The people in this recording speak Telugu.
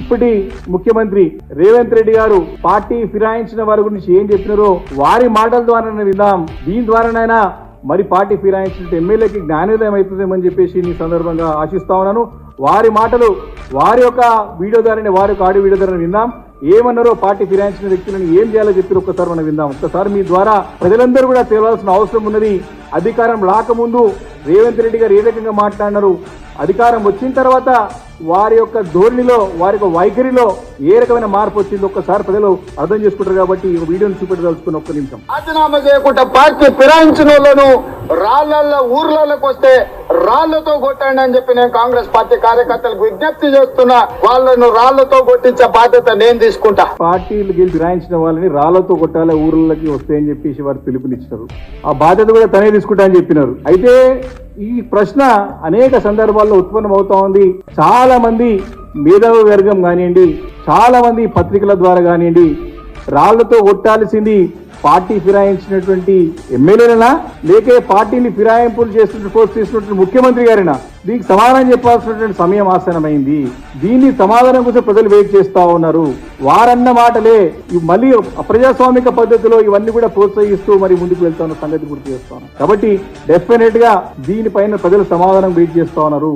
ఇప్పటి ముఖ్యమంత్రి రేవంత్ రెడ్డి గారు పార్టీ ఫిరాయించిన వారి గురించి ఏం చెప్పినారో వారి మాటల ద్వారా విందాం దీని ద్వారానైనా మరి పార్టీ ఫిరాయించిన ఎమ్మెల్యేకి జ్ఞానోదయం అవుతుందేమని చెప్పేసి ఈ సందర్భంగా ఆశిస్తా ఉన్నాను. వారి మాటలు వారి యొక్క వీడియో ధరని వారి యొక్క ఆడియో వీడియో ధరని విందాం ఏమన్నారో పార్టీ ఫిరాయించిన వ్యక్తులను ఏం చేయాలో చెప్పి ఒక్కసారి మనం విందాం. ఒక్కసారి మీ ద్వారా ప్రజలందరూ కూడా తెలియాల్సిన అవసరం ఉన్నది. అధికారం రాకముందు రేవంత్ రెడ్డి గారు ఏ రకంగా మాట్లాడినారు? అధికారం వచ్చిన తర్వాత వారి యొక్క ధోరణిలో వారి యొక్క వైఖరిలో ఏ రకమైన మార్పు వచ్చిందో ఒక్కసారి ప్రజలు అర్థం చేసుకుంటారు కాబట్టి ఈ వీడియోని చూపెట్టదలుచుకున్న ఒక్క నిమిషం. రాజీనామా చేయకుండా పార్టీ ఫిరాయించిన వాళ్ళను రాళ్ళల్లో ఊర్లలోకి వస్తే రాళ్ళతో కొట్టండి అని చెప్పి నేను కాంగ్రెస్ పార్టీ కార్యకర్తలకు విజ్ఞప్తి చేస్తున్నా. వాళ్ళను రాళ్ళతో కొట్టించే బాధ్యత నేను తీసుకుంటా. పార్టీలు గెలిచి ఫిరాయించిన వాళ్ళని రాళ్ళతో కొట్టాలి ఊర్లకి వస్తాయని చెప్పేసి వారు పిలుపునిచ్చారు. ఆ బాధ్యత కూడా తనే తీసుకుంటా అని చెప్పినారు. అయితే ఈ ప్రశ్న అనేక సందర్భాల్లో ఉత్పన్నమవుతా ఉంది చాలా మంది మేధావ వర్గం కానివ్వండి చాలా మంది పత్రికల ద్వారా కానివ్వండి రాళ్ళతో కొట్టాల్సింది పార్టీ ఫిరాయించినటువంటి ఎమ్మెల్యేలనా? లేకే పార్టీని ఫిరాయింపులు చేస్తున్న పోస్ట్ చేసినటువంటి ముఖ్యమంత్రి గారినా? దీనికి సమాధానం చెప్పాల్సినటువంటి సమయం ఆసనమైంది దీన్ని సమాధానం కోసం ప్రజలు వెయిట్ చేస్తా ఉన్నారు. వారన్న మాటలే. ఇవి మళ్ళీ అప్రజాస్వామిక పద్ధతిలో ఇవన్నీ కూడా ప్రోత్సహిస్తూ మరి ముందుకు వెళ్తాను సంగతి గుర్తు చేస్తాను. కాబట్టి డెఫినెట్గా దీనిపైన ప్రజలు సమాధానం వెయిట్ చేస్తా ఉన్నారు.